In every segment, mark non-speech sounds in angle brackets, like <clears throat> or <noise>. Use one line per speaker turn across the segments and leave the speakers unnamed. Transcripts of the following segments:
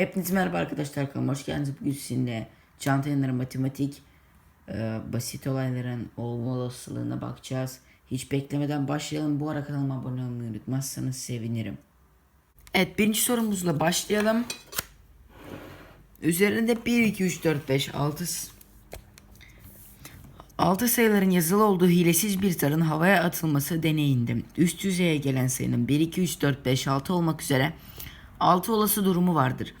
Hepinize merhaba arkadaşlar hoş geldiniz. Bugün sizinle can yayınları matematik e, basit olayların olma olasılığına bakacağız. Hiç beklemeden başlayalım. Bu ara kanalıma abone olmayı unutmazsanız sevinirim. Evet birinci sorumuzla başlayalım. Üzerinde 1, 2, 3, 4, 5, 6 6 sayıların yazılı olduğu hilesiz bir zarın havaya atılması deneyinde üst yüzeye gelen sayının 1, 2, 3, 4, 5, 6 olmak üzere 6 olası durumu vardır.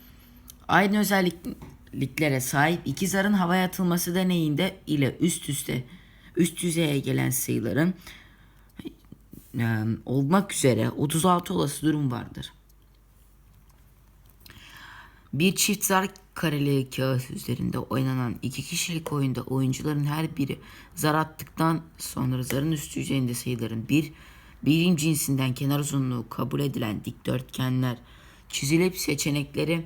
Aynı özelliklere sahip iki zarın havaya atılması deneyinde ile üst üste üst yüzeye gelen sayıların e, olmak üzere 36 olası durum vardır. Bir çift zar kareli kağıt üzerinde oynanan iki kişilik oyunda oyuncuların her biri zar attıktan sonra zarın üst yüzeyinde sayıların bir birim cinsinden kenar uzunluğu kabul edilen dikdörtgenler çizilip seçenekleri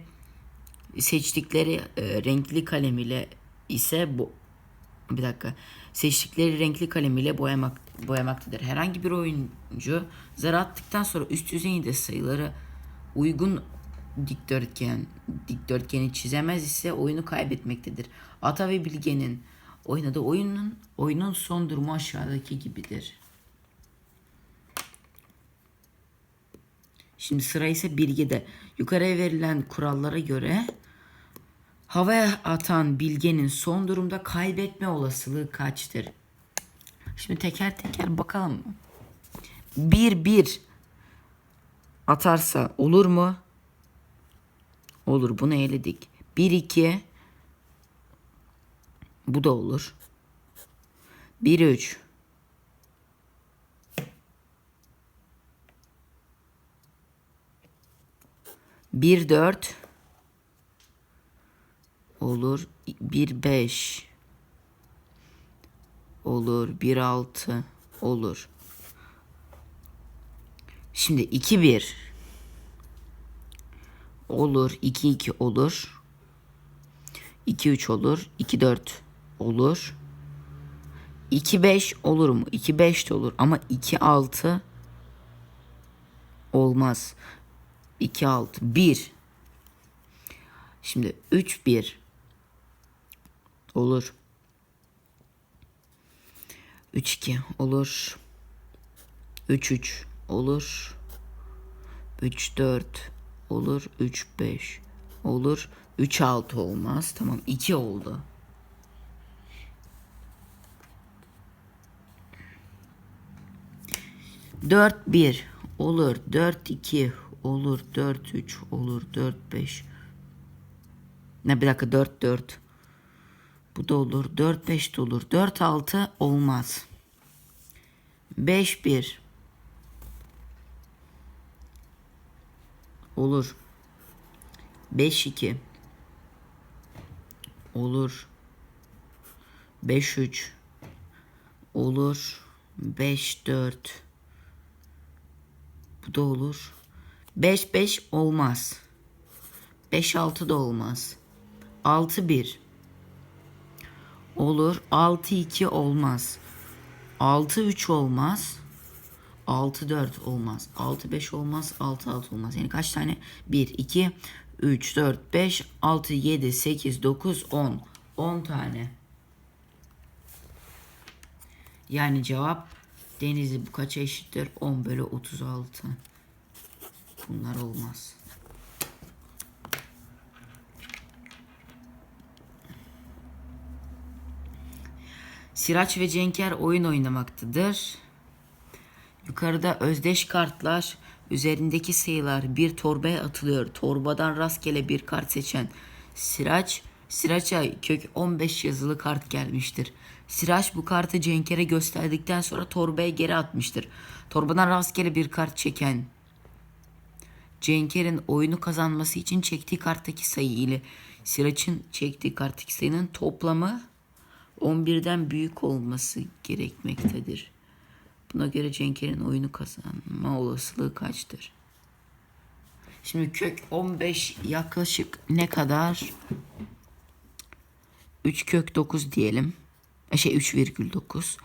seçtikleri e, renkli kalem ile ise bu bir dakika seçtikleri renkli kalem ile boyamak boyamaktadır. Herhangi bir oyuncu zar attıktan sonra üst yüzeyinde sayıları uygun dikdörtgen dikdörtgeni çizemez ise oyunu kaybetmektedir. Ata ve Bilge'nin oynadığı oyunun oyunun son durumu aşağıdaki gibidir. Şimdi sıra ise Bilge'de. Yukarıya verilen kurallara göre havaya atan Bilge'nin son durumda kaybetme olasılığı kaçtır? Şimdi teker teker bakalım. 1 1 atarsa olur mu? Olur bunu eledik. 1 2 bu da olur. 1 3 1 4 olur. 1 5 olur. 1 6 olur. Şimdi 2 1 olur. 2 2 olur. 2 3 olur. 2 4 olur. 2 5 olur mu? 2 5 de olur ama 2 6 olmaz. 2 6 1 Şimdi 3 1 olur. 3 2 olur. 3 3 olur. 3 4 olur. 3 5 olur. 3 6 olmaz. Tamam 2 oldu. Dört bir olur. Dört iki olur. Dört üç olur. Dört beş. Ne bir dakika dört dört. Bu da olur. Dört beş de olur. Dört altı olmaz. Beş bir. Olur. Beş iki. Olur. Beş üç. Olur. Beş dört. Bu da olur. 5 5 olmaz. 5 6 da olmaz. 6 1 olur. 6 2 olmaz. 6 3 olmaz. 6 4 olmaz. 6 5 olmaz. 6 6 olmaz. Yani kaç tane? 1 2 3 4 5 6 7 8 9 10. 10 tane. Yani cevap Denizli bu kaça eşittir? 10 bölü 36. Bunlar olmaz. Siraç ve Cenker oyun oynamaktadır. Yukarıda özdeş kartlar, üzerindeki sayılar bir torbaya atılıyor. Torbadan rastgele bir kart seçen Siraç, Siraç'a kök 15 yazılı kart gelmiştir. Siraç bu kartı Cenker'e gösterdikten sonra torbaya geri atmıştır. Torbadan rastgele bir kart çeken Cenker'in oyunu kazanması için çektiği karttaki sayı ile Siraç'ın çektiği karttaki sayının toplamı 11'den büyük olması gerekmektedir. Buna göre Cenker'in oyunu kazanma olasılığı kaçtır? Şimdi kök 15 yaklaşık ne kadar? 3 kök 9 diyelim. E Şey 3,9.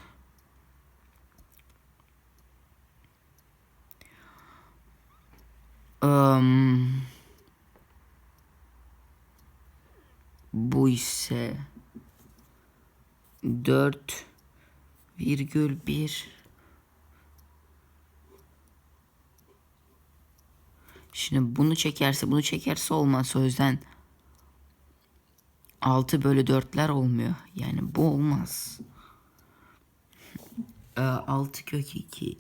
Um, Bu ise 4 virgül 1 Şimdi bunu çekerse bunu çekerse olmaz. O yüzden 6 bölü 4'ler olmuyor. Yani bu olmaz. Ee, 6 kök 2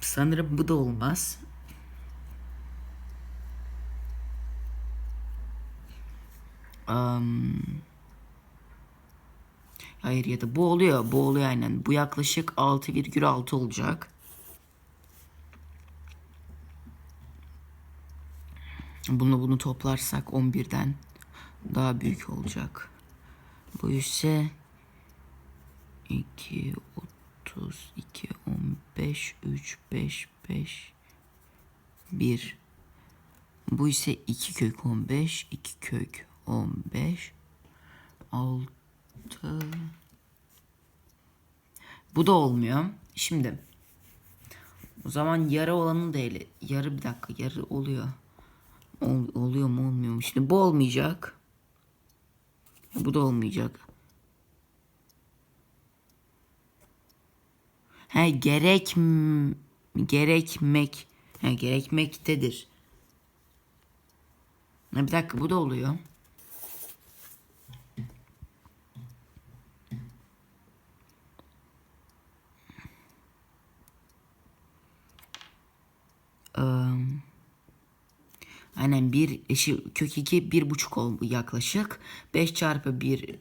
Sanırım bu da olmaz. Am, hayır ya da bu oluyor. Bu oluyor aynen. Bu yaklaşık 6,6 olacak. Bunu bunu toplarsak 11'den daha büyük olacak. Bu ise 2 30 2 15 3 5 5 1 Bu ise 2 kök 15 2 kök 15 6 Bu da olmuyor. Şimdi o zaman yarı olanı da ele. Yarı bir dakika yarı oluyor. Ol, oluyor mu olmuyor mu? Şimdi bu olmayacak. Bu da olmayacak. He gerek gerekmek. He gerekmektedir. Bir dakika bu da oluyor. Aynen bir eşi kök 2 bir buçuk ol yaklaşık. 5 çarpı 1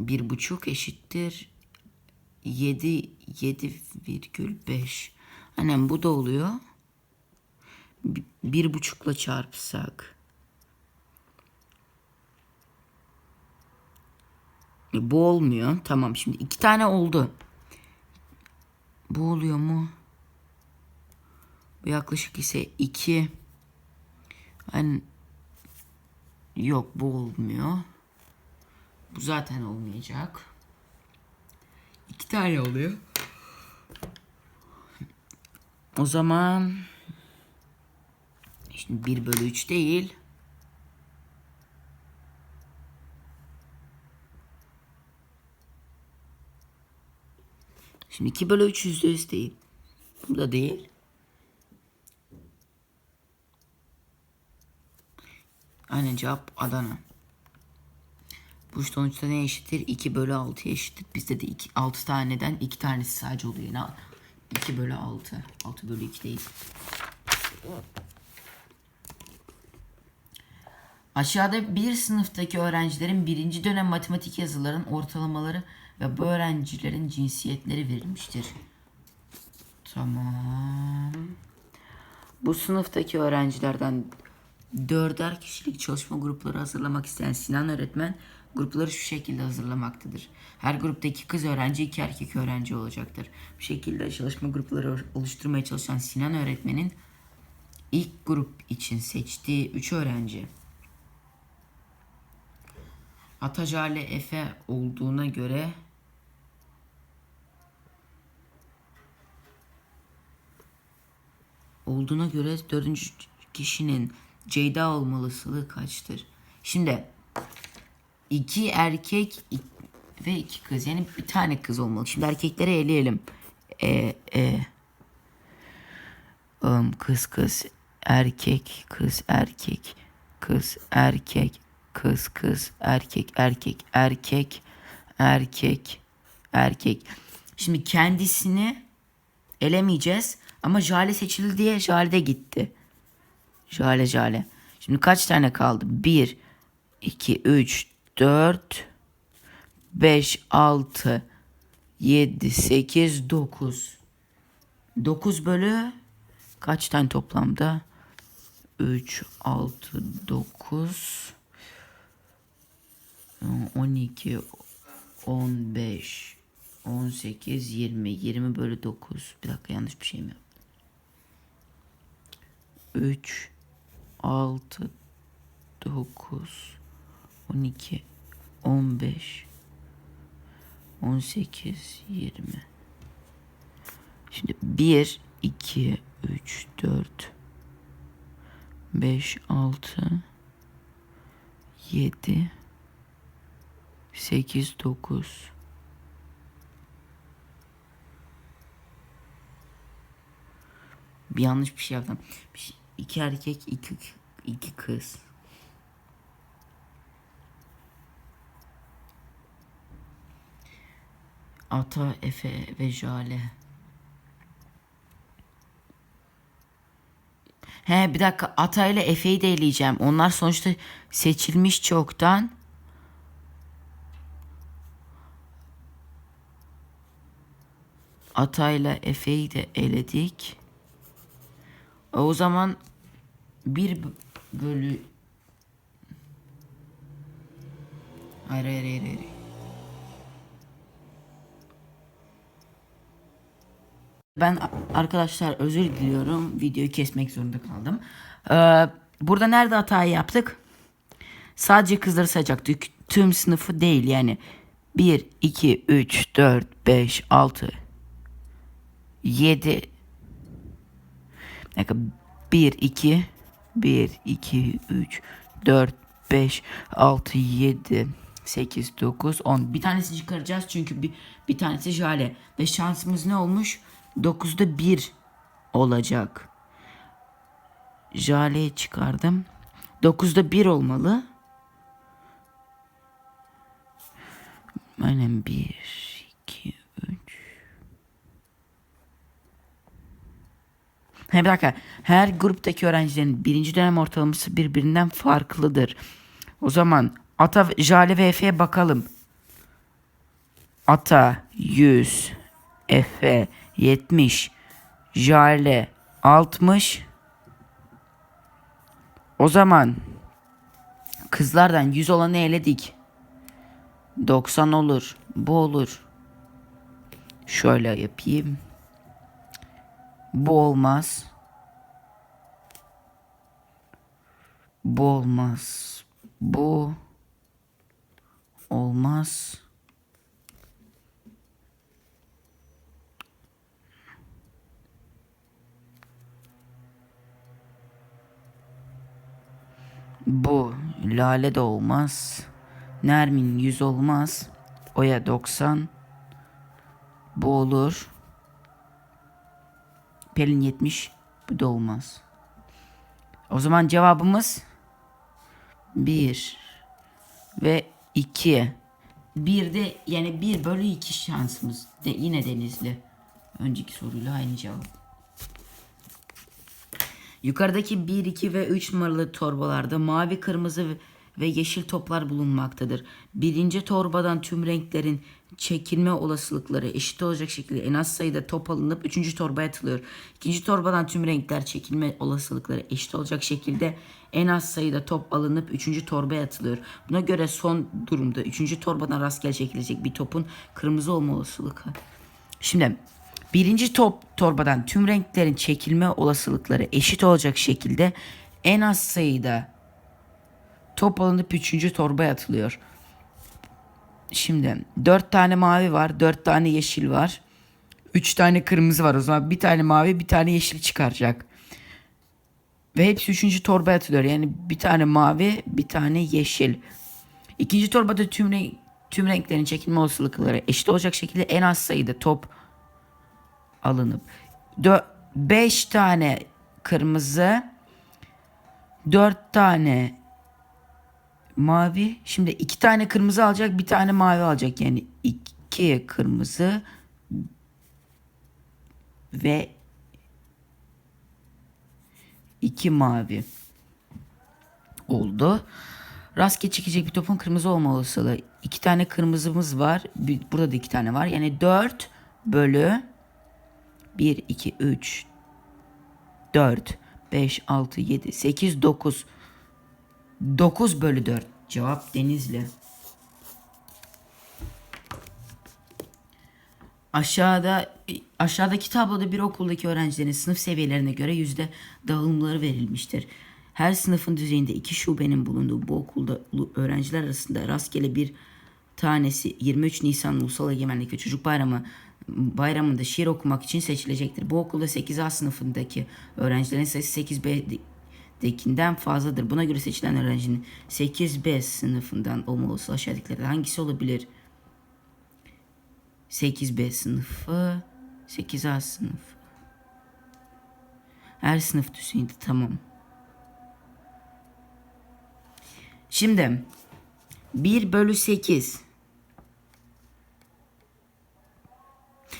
bir buçuk eşittir 7 7,5. Aynen bu da oluyor. Bir, bir buçukla çarpsak. E, Bu olmuyor. Tamam şimdi iki tane oldu. Bu oluyor mu? Bu yaklaşık ise 2. Hani yok bu olmuyor. Bu zaten olmayacak. İki tane oluyor. O zaman şimdi 1 bölü 3 değil. Şimdi 2 bölü 3 yüzde yüz değil. Bu da değil. Aynen cevap Adana. Bu sonuçta ne eşittir? 2 bölü 6 eşittir. Bizde de 2, 6 taneden 2 tanesi sadece oluyor. Ne? 2 bölü 6. 6 bölü 2 değil. Aşağıda bir sınıftaki öğrencilerin birinci dönem matematik yazıların ortalamaları ve bu öğrencilerin cinsiyetleri verilmiştir. Tamam. Bu sınıftaki öğrencilerden dörder kişilik çalışma grupları hazırlamak isteyen Sinan öğretmen grupları şu şekilde hazırlamaktadır. Her grupta iki kız öğrenci, iki erkek öğrenci olacaktır. Bu şekilde çalışma grupları oluşturmaya çalışan Sinan öğretmenin ilk grup için seçtiği üç öğrenci Atacale Efe olduğuna göre olduğuna göre dördüncü kişinin Ceyda olma olasılığı kaçtır? Şimdi iki erkek ve iki kız yani bir tane kız olmalı. Şimdi erkekleri eleyelim. E, e, um, kız kız erkek kız erkek kız erkek kız kız erkek erkek erkek erkek erkek. Şimdi kendisini elemeyeceğiz ama Jale seçildi diye Jale de gitti. Jale Jale. Şimdi kaç tane kaldı? 1 2 3 4 5 6 7 8 9 9 bölü kaç tane toplamda? 3 6 9 12 15 18 20 20 bölü 9 bir dakika yanlış bir şey mi yaptım 3 6 9 12 15 18 20 Şimdi 1 2 3 4 5, 6, 7, 8, 9. Bir yanlış bir şey yaptım. Bir şey- İki erkek, iki, iki kız. Ata, Efe ve Jale. He bir dakika Ata ile Efe'yi de eleyeceğim. Onlar sonuçta seçilmiş çoktan. Ata ile Efe'yi de eledik. O zaman bir b- bölü Hayır hayır hayır hayır. Ben arkadaşlar özür diliyorum. Videoyu kesmek zorunda kaldım. Ee, burada nerede hatayı yaptık? Sadece kızları sayacaktık. Tüm sınıfı değil yani. 1, 2, 3, 4, 5, 6, 7. Bir dakika. 1, 2, 1, 2, 3, 4, 5, 6, 7, 8, 9, 10. Bir tanesini çıkaracağız çünkü bir, bir tanesi jale. Ve şansımız ne olmuş? 9'da 1 olacak. Jale'yi çıkardım. 9'da 1 olmalı. Aynen 1, 2, 3. He bir dakika. Her gruptaki öğrencilerin birinci dönem ortalaması birbirinden farklıdır. O zaman Ata, Jale ve Efe'ye bakalım. Ata 100, Efe 70, Jale 60. O zaman kızlardan 100 olanı eledik. 90 olur. Bu olur. Şöyle yapayım. Bu olmaz. Bu olmaz. Bu olmaz. Bu Lale de olmaz. Nermin 100 olmaz. Oya 90. Bu olur. Pelin 70. Bu da olmaz. O zaman cevabımız 1 ve 2. Bir de yani 1 bölü 2 şansımız. De, yine Denizli. Önceki soruyla aynı cevap. Yukarıdaki 1, 2 ve 3 numaralı torbalarda mavi, kırmızı ve- yeşil toplar bulunmaktadır. Birinci torbadan tüm renklerin çekilme olasılıkları eşit olacak şekilde en az sayıda top alınıp üçüncü torbaya atılıyor. İkinci torbadan tüm renkler çekilme olasılıkları eşit olacak şekilde en az sayıda top alınıp üçüncü torbaya atılıyor. Buna göre son durumda üçüncü torbadan rastgele çekilecek bir topun kırmızı olma olasılığı Şimdi birinci top torbadan tüm renklerin çekilme olasılıkları eşit olacak şekilde en az sayıda top alınıp üçüncü torbaya atılıyor. Şimdi dört tane mavi var, dört tane yeşil var. Üç tane kırmızı var o zaman bir tane mavi bir tane yeşil çıkaracak. Ve hepsi üçüncü torbaya atılıyor. Yani bir tane mavi bir tane yeşil. İkinci torbada tüm, renk, tüm renklerin çekilme olasılıkları eşit olacak şekilde en az sayıda top alınıp 5 tane kırmızı 4 tane mavi şimdi iki tane kırmızı alacak bir tane mavi alacak yani iki kırmızı ve iki mavi oldu. Rastgele çekecek bir topun kırmızı olma olasılığı. iki tane kırmızımız var. Bir, burada da iki tane var. Yani 4 bölü 1, 2, 3, 4, 5, 6, 7, 8, 9. 9 bölü 4. Cevap Denizli. Aşağıda aşağıdaki tabloda bir okuldaki öğrencilerin sınıf seviyelerine göre yüzde dağılımları verilmiştir. Her sınıfın düzeyinde iki şubenin bulunduğu bu okulda öğrenciler arasında rastgele bir tanesi 23 Nisan Ulusal Egemenlik ve Çocuk Bayramı bayramında şiir okumak için seçilecektir. Bu okulda 8A sınıfındaki öğrencilerin sayısı 8B dekinden fazladır. Buna göre seçilen öğrencinin 8B sınıfından olmalısı aşağıdakilerden hangisi olabilir? 8B sınıfı, 8A sınıfı. Her sınıf düzeyinde tamam. Şimdi 1 bölü 8.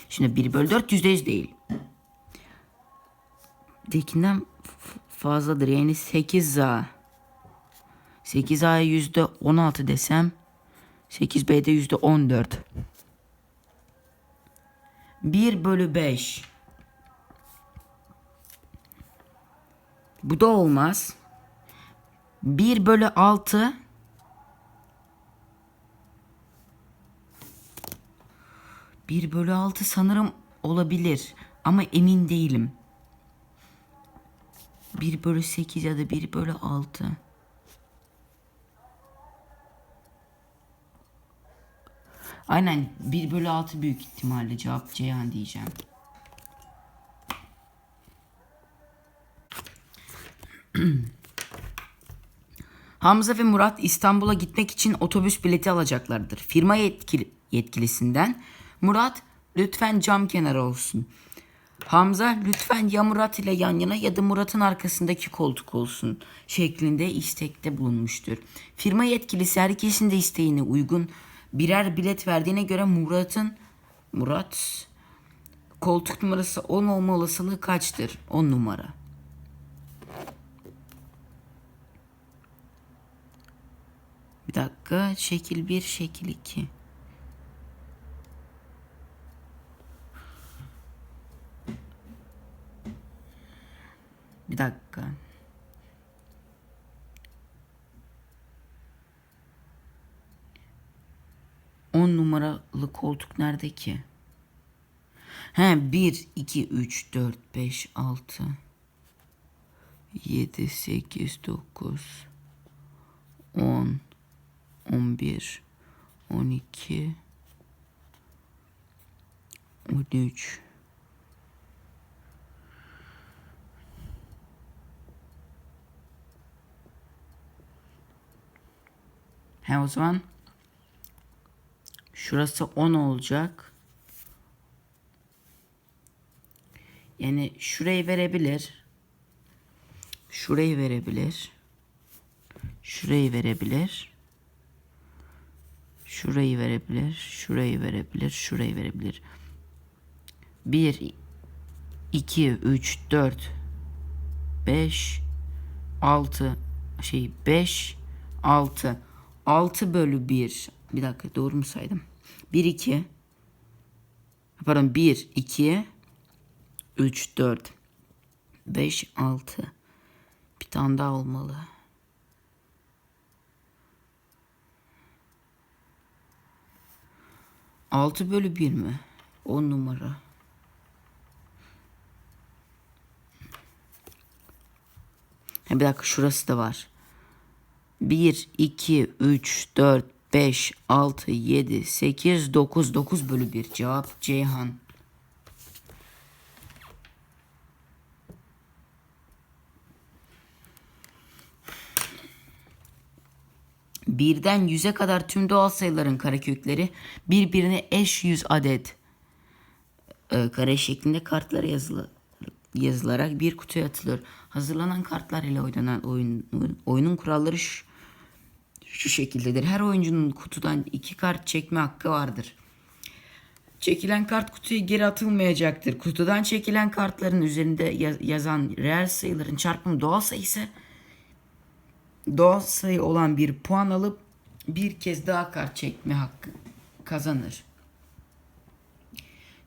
Şimdi 1 bölü 4 yüzde yüz değil. Dekinden fazladır. Yani 8A. 8A'ya yüzde 16 desem 8B'de yüzde 14. 1 bölü 5. Bu da olmaz. 1 bölü 6 1 bölü 6 sanırım olabilir ama emin değilim. 1 bölü 8 ya da 1 bölü 6. Aynen 1 bölü 6 büyük ihtimalle cevap Ceyhan diyeceğim. <clears throat> Hamza ve Murat İstanbul'a gitmek için otobüs bileti alacaklardır. Firma yetkili, yetkilisinden Murat lütfen cam kenarı olsun. Hamza lütfen ya Murat ile yan yana ya da Murat'ın arkasındaki koltuk olsun şeklinde istekte bulunmuştur. Firma yetkilisi herkesin de isteğine uygun birer bilet verdiğine göre Murat'ın Murat koltuk numarası 10 olma olasılığı kaçtır? 10 numara. Bir dakika. Şekil 1, şekil 2. Bir dakika. On numaralı koltuk nerede ki? He 1, 2, 3, 4, 5, 6, 7, 8, 9, 10, 11, 12, 13, He o zaman şurası 10 olacak. Yani şurayı verebilir. Şurayı verebilir. Şurayı verebilir. Şurayı verebilir. Şurayı verebilir. Şurayı verebilir. 1 2 3 4 5 6 şey 5 6 6 bölü 1 bir dakika doğru mu saydım 1 2 pardon 1 2 3 4 5 6 bir tane daha olmalı Altı bölü bir mi? On numara. Ha, bir dakika şurası da var. 1, 2, 3, 4, 5, 6, 7, 8, 9. 9 bölü 1. Cevap Ceyhan. Birden yüze kadar tüm doğal sayıların karekökleri birbirine eş yüz adet e, kare şeklinde kartlara yazılı, yazılarak bir kutuya atılıyor. Hazırlanan kartlar ile oynanan oyun, oyunun kuralları şu, şu şekildedir. Her oyuncunun kutudan iki kart çekme hakkı vardır. Çekilen kart kutuya geri atılmayacaktır. Kutudan çekilen kartların üzerinde yaz- yazan reel sayıların çarpımı doğal sayı ise doğal sayı olan bir puan alıp bir kez daha kart çekme hakkı kazanır.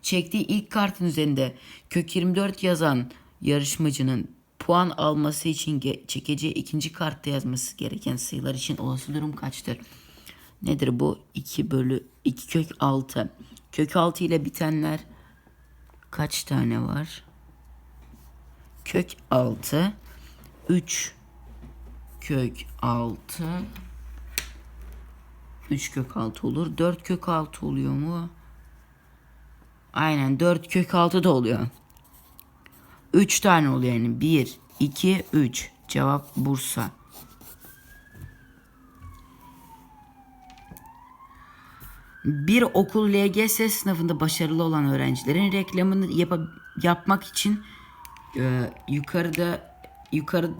Çektiği ilk kartın üzerinde kök 24 yazan yarışmacının puan alması için çekeceği ikinci kartta yazması gereken sayılar için olası durum kaçtır? Nedir bu? 2 bölü 2 kök 6. Kök 6 ile bitenler kaç tane var? Kök 6 3 kök 6 3 kök 6 olur. 4 kök 6 oluyor mu? Aynen 4 kök 6 da oluyor. 3 tane oluyor yani. 1, 2, 3. Cevap Bursa. Bir okul LGS sınavında başarılı olan öğrencilerin reklamını yapa- yapmak için e, yukarıda yukarı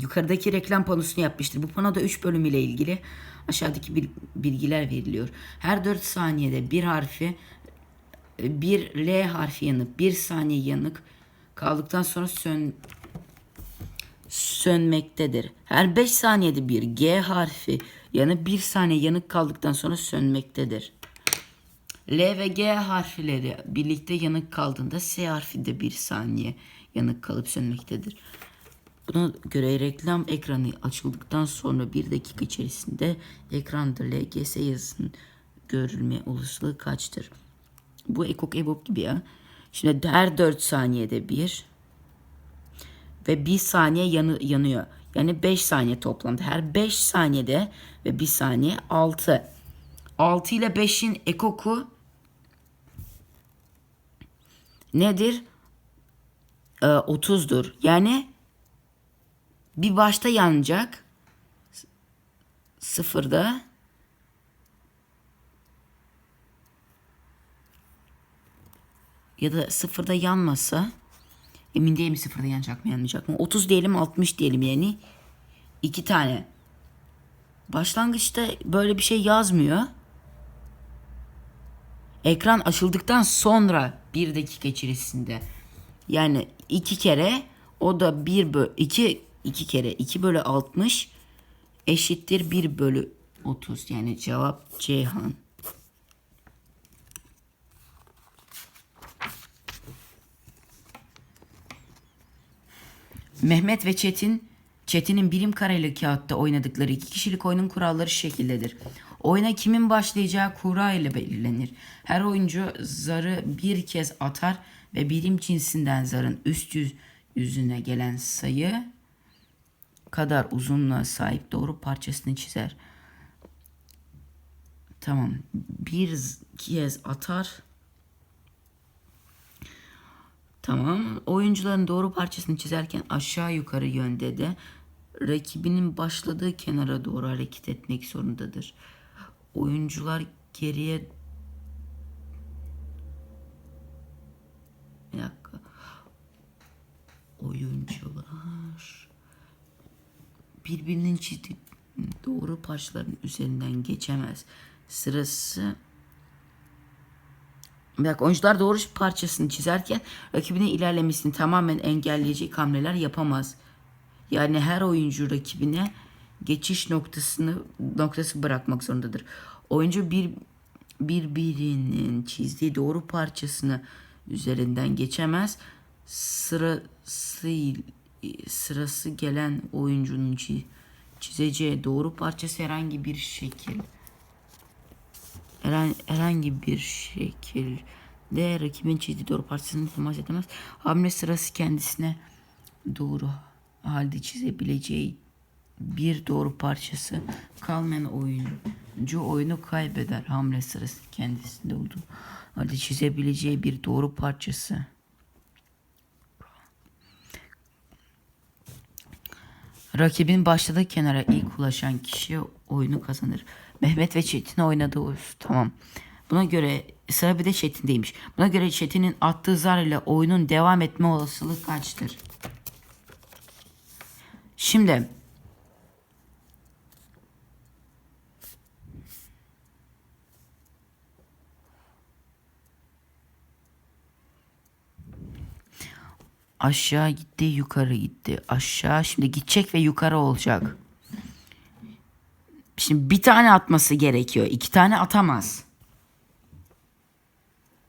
yukarıdaki reklam panosunu yapmıştır. Bu panoda 3 bölüm ile ilgili aşağıdaki bil- bilgiler veriliyor. Her 4 saniyede bir harfi bir L harfi yanıp bir saniye yanık kaldıktan sonra sön sönmektedir. Her 5 saniyede bir G harfi yanıp bir saniye yanık kaldıktan sonra sönmektedir. L ve G harfleri birlikte yanık kaldığında S harfi de bir saniye yanık kalıp sönmektedir. Buna göre reklam ekranı açıldıktan sonra bir dakika içerisinde ekranda LGS yazısının görülme olasılığı kaçtır? Bu Ekok Ebop gibi ya. Şimdi her 4 saniyede bir ve 1 saniye yanı, yanıyor. Yani 5 saniye toplamda. Her 5 saniyede ve 1 saniye 6. 6 ile 5'in ekoku nedir? Ee, 30'dur. Yani bir başta yanacak. Sıfırda. Ya da sıfırda yanmasa emin değilim sıfırda yanacak mı yanmayacak mı? 30 diyelim 60 diyelim yani. iki tane. Başlangıçta böyle bir şey yazmıyor. Ekran açıldıktan sonra bir dakika içerisinde yani iki kere o da bir bölü iki iki kere 2 bölü 60 eşittir 1 bölü 30 yani cevap Ceyhan. Mehmet ve Çetin, Çetin'in birim kareli kağıtta oynadıkları iki kişilik oyunun kuralları şu şekildedir. Oyuna kimin başlayacağı kura ile belirlenir. Her oyuncu zarı bir kez atar ve birim cinsinden zarın üst yüz, yüzüne gelen sayı kadar uzunluğa sahip doğru parçasını çizer. Tamam. Bir kez atar. Tamam. Oyuncuların doğru parçasını çizerken aşağı yukarı yönde de rakibinin başladığı kenara doğru hareket etmek zorundadır. Oyuncular geriye bir dakika. Oyuncular birbirinin çizdiği doğru parçaların üzerinden geçemez. Sırası dakika, oyuncular doğru parçasını çizerken rakibinin ilerlemesini tamamen engelleyecek hamleler yapamaz. Yani her oyuncu rakibine geçiş noktasını noktası bırakmak zorundadır. Oyuncu bir birbirinin çizdiği doğru parçasını üzerinden geçemez. Sırası sırası gelen oyuncunun çi- çizeceği doğru parçası herhangi bir şekil Herhangi, bir şekilde rakibin çizdiği doğru parçasını temas edemez. Hamle sırası kendisine doğru halde çizebileceği bir doğru parçası kalmayan oyuncu oyunu kaybeder. Hamle sırası kendisinde olduğu halde çizebileceği bir doğru parçası. Rakibin başladığı kenara ilk ulaşan kişi oyunu kazanır. Mehmet ve Çetin oynadı. Uf, tamam. Buna göre sıra bir de Çetin'deymiş. Buna göre Çetin'in attığı zar ile oyunun devam etme olasılığı kaçtır? Şimdi aşağı gitti, yukarı gitti. Aşağı şimdi gidecek ve yukarı olacak. Şimdi bir tane atması gerekiyor. iki tane atamaz.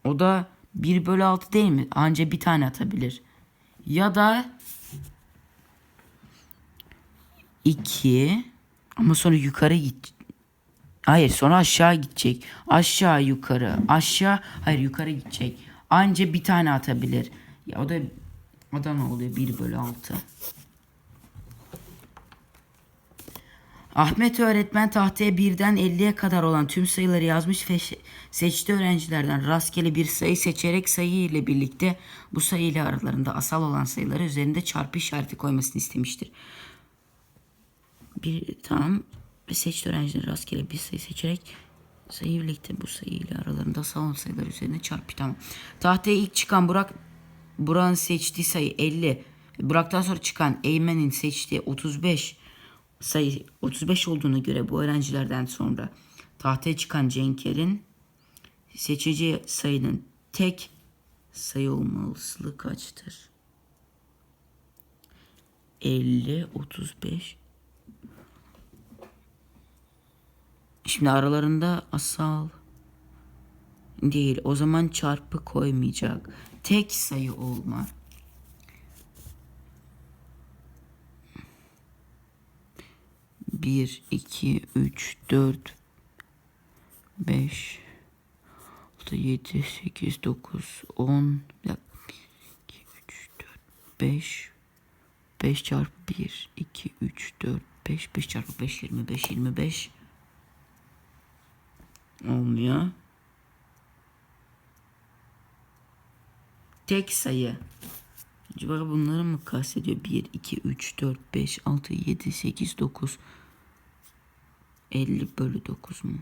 O da 1 bölü 6 değil mi? Anca bir tane atabilir. Ya da 2 ama sonra yukarı git. Hayır sonra aşağı gidecek. Aşağı yukarı. Aşağı hayır yukarı gidecek. Anca bir tane atabilir. Ya o da o da ne oluyor? 1 bölü 6. Ahmet öğretmen tahtaya birden 50'ye kadar olan tüm sayıları yazmış ve seçti öğrencilerden rastgele bir sayı seçerek sayı ile birlikte bu sayı ile aralarında asal olan sayıları üzerinde çarpı işareti koymasını istemiştir. Bir ve seçti öğrencilerin rastgele bir sayı seçerek sayı birlikte bu sayı ile aralarında asal olan sayılar üzerine çarpı tamam. Tahtaya ilk çıkan Burak Burak'ın seçtiği sayı 50. Burak'tan sonra çıkan Eymen'in seçtiği 35 sayı 35 olduğuna göre bu öğrencilerden sonra tahtaya çıkan Cenker'in seçeceği sayının tek sayı olma olasılığı kaçtır? 50, 35. Şimdi aralarında asal değil. O zaman çarpı koymayacak. Tek sayı olma. Bir, iki, üç, dört, beş, altı, yedi, sekiz, dokuz, on, bir dakika. Bir, iki, üç, dört, beş, beş çarpı bir, iki, üç, dört, beş, beş çarpı beş, yirmi beş, yirmi beş. Olmuyor. Tek sayı. Acaba bunları mı kastediyor? 1, 2, 3, 4, 5, 6, 7, 8, 9. 50 bölü 9 mu?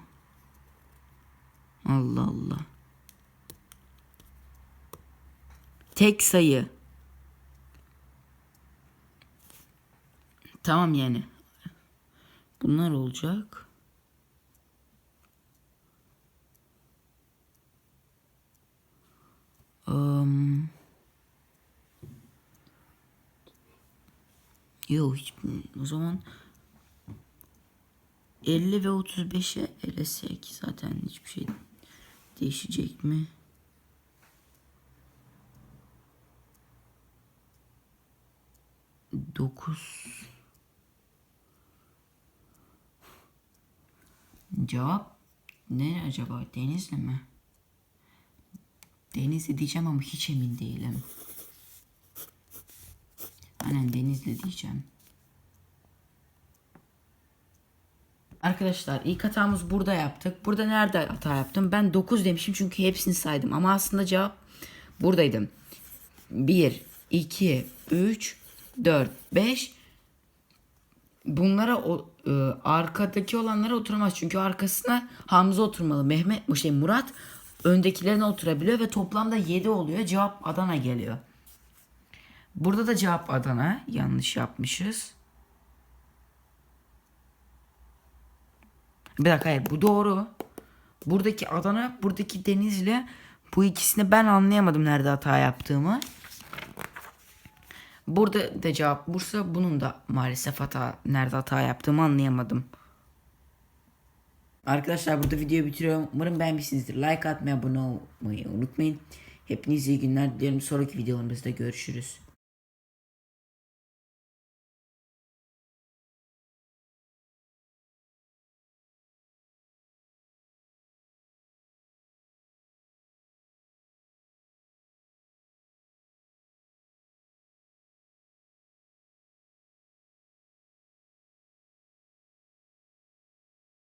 Allah Allah. Tek sayı. Tamam yani. Bunlar olacak. Um, yok hiç o zaman 50 ve 35'e elesek zaten hiçbir şey değişecek mi? Dokuz. Cevap ne acaba? Denizli mi? Denizli diyeceğim ama hiç emin değilim. Aynen Denizli diyeceğim. Arkadaşlar ilk hatamız burada yaptık. Burada nerede hata yaptım? Ben 9 demişim çünkü hepsini saydım. Ama aslında cevap buradaydım. 1, 2, 3, 4, 5. Bunlara o, e, arkadaki olanlara oturamaz. Çünkü arkasına Hamza oturmalı. Mehmet, bu şey Murat öndekilerine oturabiliyor ve toplamda 7 oluyor. Cevap Adana geliyor. Burada da cevap Adana. Yanlış yapmışız. Bir dakika hayır bu doğru. Buradaki Adana, buradaki Denizli bu ikisini ben anlayamadım nerede hata yaptığımı. Burada da cevap Bursa. Bunun da maalesef hata nerede hata yaptığımı anlayamadım. Arkadaşlar burada videoyu bitiriyorum. Umarım beğenmişsinizdir. Like atmayı, abone olmayı unutmayın. Hepinize iyi günler diliyorum. Sonraki videolarımızda görüşürüz.